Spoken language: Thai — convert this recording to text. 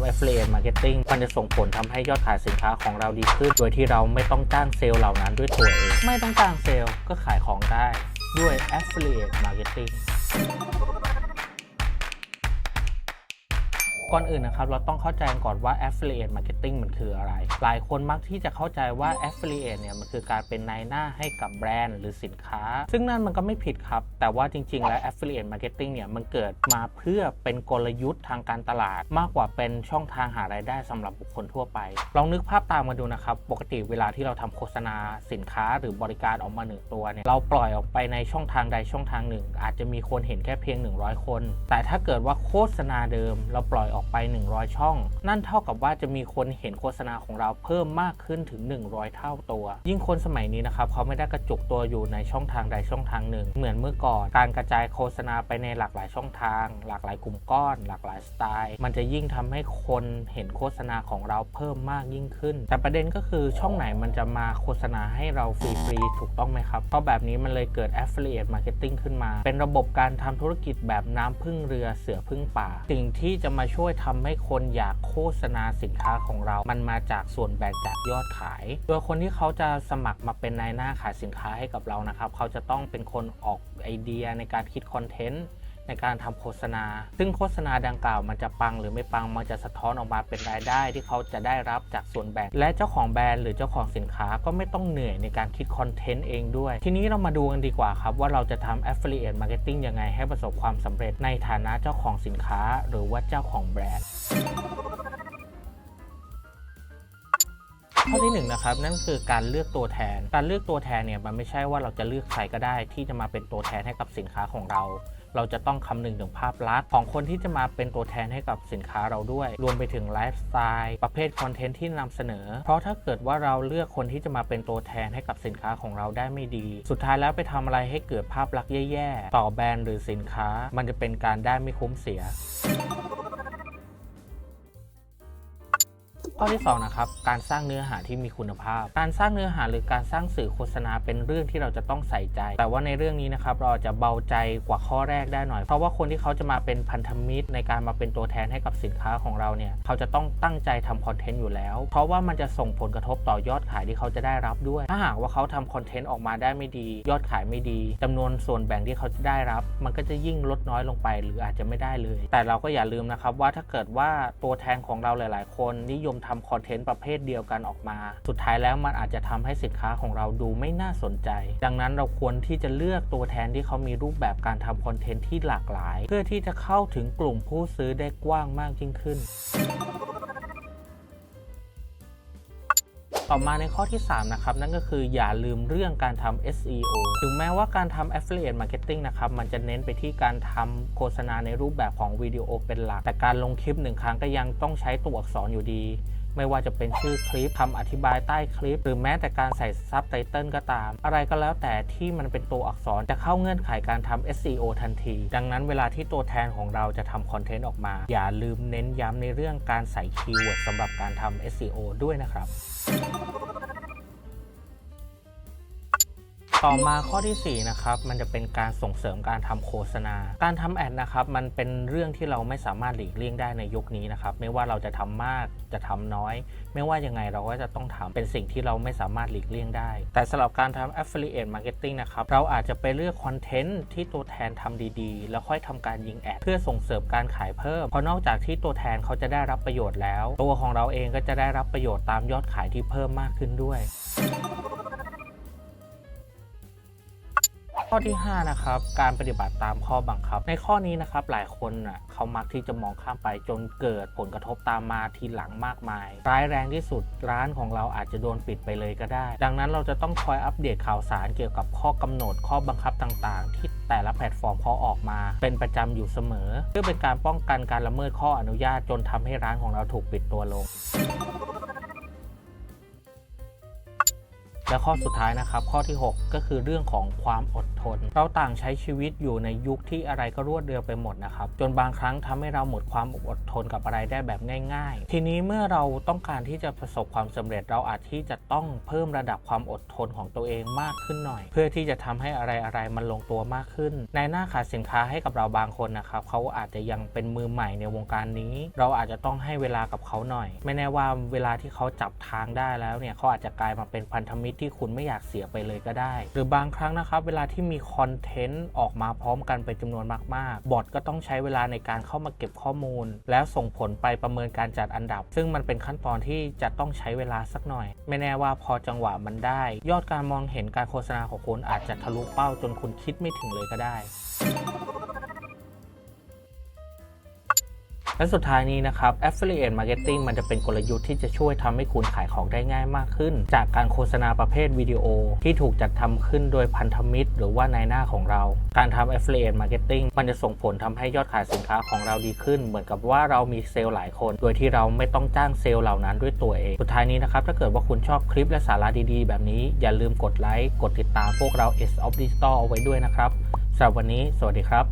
ำ affiliate marketing มันจะส่งผลทำให้ยอดขายสินค้าของเราดีขึ้น โดยที่เราไม่ต้องจ้างเซลล์เหล่านั้นด้วยตัวเอง ไม่ต้องจ้างเซลล์ก็ขายของได้ด้วย affiliate marketing ก่อนอื่นนะครับ เราต้องเข้าใจก่อนว่า affiliate marketing มันคืออะไร หลายคนมักที่จะเข้าใจว่า affiliate เนี่ยมันคือการเป็นนายหน้าให้กับแบรนด์หรือสินค้า ซึ่งนั่นมันก็ไม่ผิดครับ แต่ว่าจริง ๆ แล้ว affiliate marketing เนี่ยมันเกิดมาเพื่อเป็นกลยุทธ์ทางการตลาด มากกว่าเป็นช่องทางหารายได้สำหรับบุคคลทั่วไป ลองนึกภาพตามมาดูนะครับ ปกติเวลาที่เราทำโฆษณาสินค้าหรือบริการออกมาหนึ่งตัวเนี่ยเราปล่อยออกไปในช่องทางใดช่องทางหนึ่ง อาจจะมีคนเห็นแค่เพียง 100 คน แต่ถ้าเกิดว่าโฆษณาเดิมเราปล่อยออกไป 100 ช่อง นั่นเท่ากับว่าจะมีคนเห็นโฆษณาของเราเพิ่มมากขึ้นถึง 100 เท่าตัว ยิ่งคนสมัยนี้นะครับเขาไม่ได้กระจุกตัวอยู่ในช่องทางใดช่องทางหนึ่ง เหมือนเมื่อก่อน การกระจายโฆษณาไปในหลากหลายช่องทาง หลากหลายกลุ่มก้อน หลากหลายสไตล์ มันจะยิ่งทำให้คนเห็นโฆษณาของเราเพิ่มมากยิ่งขึ้น แต่ประเด็นก็คือช่องไหนมันจะมาโฆษณาให้เราฟรีๆถูกต้องไหมครับเพราะแบบนี้มันเลยเกิด affiliate marketing ขึ้นมา เป็นระบบการทำธุรกิจแบบน้ำพึ่งเรือเสือพึ่งป่า สิ่งที่จะมาช่วยทำให้คนอยากโฆษณาสินค้าของเรา มันมาจากส่วนแบ่งจากยอดขาย โดยคนที่เขาจะสมัครมาเป็นนายหน้าขายสินค้าให้กับเรานะครับ เขาจะต้องเป็นคนออกไอเดียในการคิดคอนเทนต์ ในการทำโฆษณา ซึ่งโฆษณาดังกล่าวมันจะปังหรือไม่ปังมันจะสะท้อนออกมาเป็นรายได้ที่เขาจะได้รับจากส่วนแบ่ง และเจ้าของแบรนด์หรือเจ้าของสินค้าก็ไม่ต้องเหนื่อยในการคิดคอนเทนต์เองด้วย ทีนี้เรามาดูกันดีกว่าครับว่าเราจะทำ affiliate marketing ยังไงให้ประสบความสำเร็จในฐานะเจ้าของสินค้า หรือว่าเจ้าของแบรนด์ ข้อที่หนึ่งนะครับนั่นคือการเลือกตัวแทน การเลือกตัวแทนเนี่ยมันไม่ใช่ว่าเราจะเลือกใครก็ได้ ที่จะมาเป็นตัวแทนให้กับสินค้าของเรา เราจะต้องคำนึงถึงภาพลักษณ์ของคนที่จะมาเป็นตัวแทนให้กับสินค้าเราด้วย รวมไปถึงไลฟ์สไตล์ประเภทคอนเทนต์ที่นำเสนอ เพราะถ้าเกิดว่าเราเลือกคนที่จะมาเป็นตัวแทนให้กับสินค้าของเราได้ไม่ดี สุดท้ายแล้วไปทำอะไรให้เกิดภาพลักษณ์แย่ๆต่อแบรนด์หรือสินค้า มันจะเป็นการได้ไม่คุ้มเสีย ข้อที่2นะครับการสร้างเนื้อหาที่มีคุณภาพ การสร้างเนื้อหาหรือการสร้างสื่อโฆษณาเป็นเรื่องที่เราจะต้องใส่ใจ แต่ว่าในเรื่องนี้นะครับเราจะเบาใจกว่าข้อแรกได้หน่อย เพราะว่าคนที่เขาจะมาเป็นพันธมิตร ในการมาเป็นตัวแทนให้กับสินค้าของเราเนี่ยเขาจะต้องตั้งใจทำคอนเทนต์อยู่แล้ว เพราะว่ามันจะส่งผลกระทบต่อยอดขายที่เขาจะได้รับด้วย ถ้าหากว่าเขาทำคอนเทนต์ออกมาได้ไม่ดี ยอดขายไม่ดีจำนวนส่วนแบ่งที่เขาจะได้รับ มันก็จะยิ่งลดน้อยลงไป หรืออาจจะไม่ได้เลย แต่เราก็อย่าลืมนะครับว่าถ้าเกิดว่าตัวแทนของเราหลาย ๆ คนนิยมทำคอนเทนต์ประเภทเดียวกันออกมา สุดท้ายแล้วมันอาจจะทำให้สินค้าของเราดูไม่น่าสนใจ ดังนั้นเราควรที่จะเลือกตัวแทนที่เขามีรูปแบบการทำคอนเทนต์ที่หลากหลาย เพื่อที่จะเข้าถึงกลุ่มผู้ซื้อได้กว้างมากยิ่งขึ้น ต่อมาในข้อที่ 3 นะครับ นั่นก็คืออย่าลืมเรื่องการทำ SEO ถึงแม้ว่าการทำ Affiliate Marketing นะครับ มันจะเน้นไปที่การทำโฆษณาในรูปแบบของวิดีโอเป็นหลัก แต่การลงคลิปหนึ่งครั้งก็ยังต้องใช้ตัวอักษรอยู่ดี ไม่ว่าจะเป็นชื่อคลิปคำอธิบายใต้คลิป หรือแม้แต่การใส่ซับไตเติลก็ตาม อะไรก็แล้วแต่ที่มันเป็นตัวอักษรจะเข้าเงื่อนไขการทำ SEO ทันที ดังนั้นเวลาที่ตัวแทนของเราจะทำคอนเทนต์ออกมา อย่าลืมเน้นย้ำในเรื่องการใส่คีย์เวิร์ดสำหรับการทำ SEO ด้วยนะครับ ต่อมาข้อทีสี่ 4 นะครับ มันจะเป็นการส่งเสริมการทำโฆษณา การทำแอดนะครับ มันเป็นเรื่องที่เราไม่สามารถหลีกเลี่ยงได้ในยุคนี้นะครับ ไม่ว่าเราจะทำมากจะทำน้อย ไม่ว่ายังไงเราก็จะต้องทำเป็นสิ่งที่เราไม่สามารถหลีกเลี่ยงได้ แต่สำหรับการทำ affiliate marketing นะครับ เราอาจจะไปเลือกคอนเทนต์ที่ตัวแทนทำดีๆ แล้วค่อยทำการยิงแอดเพื่อส่งเสริมการขายเพิ่ม เพราะนอกจากที่ตัวแทนเขาจะได้รับประโยชน์แล้ว ตัวของเราเองก็จะได้รับประโยชน์ตามยอดขายที่เพิ่มมากขึ้นด้วย ข้อที่ 5 นะครับ การปฏิบัติตามข้อบังคับ ในข้อนี้นะครับหลายคนอะเขามักที่จะมองข้ามไปจนเกิดผลกระทบตามมาทีหลังมากมาย ร้ายแรงที่สุดร้านของเราอาจจะโดนปิดไปเลยก็ได้ ดังนั้นเราจะต้องคอยอัปเดตข่าวสารเกี่ยวกับข้อกำหนดข้อบังคับต่างๆ ที่แต่ละแพลตฟอร์มเขาออกมา เป็นประจำอยู่เสมอ เพื่อเป็นการป้องกันการละเมิดข้ออนุญาตจนทำให้ร้านของเราถูกปิดตัวลง และข้อสุดท้ายนะครับ ข้อที่ 6 ก็คือเรื่องของความอดทน เราต่างใช้ชีวิตอยู่ในยุคที่อะไรก็รวดเร็วไปหมดนะครับ จนบางครั้งทำให้เราหมดความอดทนกับอะไรได้แบบง่าย ๆ ทีนี้เมื่อเราต้องการที่จะประสบความสำเร็จเราอาจที่จะต้องเพิ่มระดับความอดทนของตัวเองมากขึ้นหน่อย เพื่อที่จะทำให้อะไรๆมันลงตัวมากขึ้น ในหน้าขายสินค้าให้กับเราบางคนนะครับเขาอาจจะยังเป็นมือใหม่ในวงการนี้ เราอาจจะต้องให้เวลากับเขาหน่อย ไม่แน่ว่าเวลาที่เขาจับทางได้แล้วเนี่ยเขาอาจจะกลายมาเป็นพันธมิตรที่คุณไม่อยากเสียไปเลยก็ได้ หรือบางครั้งนะครับ เวลาที่มีคอนเทนต์ออกมาพร้อมกันเป็นจำนวนมาก ๆ บอทก็ต้องใช้เวลาในการเข้ามาเก็บข้อมูล แล้วส่งผลไปประเมินการจัดอันดับ ซึ่งมันเป็นขั้นตอนที่จะต้องใช้เวลาสักหน่อย ไม่แน่ว่าพอจังหวะมันได้ ยอดการมองเห็นการโฆษณาของคุณอาจจะทะลุเป้าจนคุณคิดไม่ถึงเลยก็ได้ และสุดท้ายนี้นะครับ Affiliate Marketing มันจะเป็นกลยุทธ์ที่จะช่วยทำให้คุณขายของได้ง่ายมากขึ้น จากการโฆษณาประเภทวิดีโอ ที่ถูกจัดทำขึ้นโดยพันธมิตร หรือว่านายหน้าของเรา การทำ Affiliate Marketing มันจะส่งผลทำให้ยอดขายสินค้าของเราดีขึ้น เหมือนกับว่าเรามีเซลล์หลายคน โดยที่เราไม่ต้องจ้างเซลล์เหล่านั้นด้วยตัวเอง สุดท้ายนี้นะครับ ถ้าเกิดว่าคุณชอบคลิปและสาระดีๆ แบบนี้ อย่าลืมกดไลค์ กดติดตามพวกเรา S of Digital เอาไว้ด้วยนะครับสำหรับวันนี้ สวัสดีครับ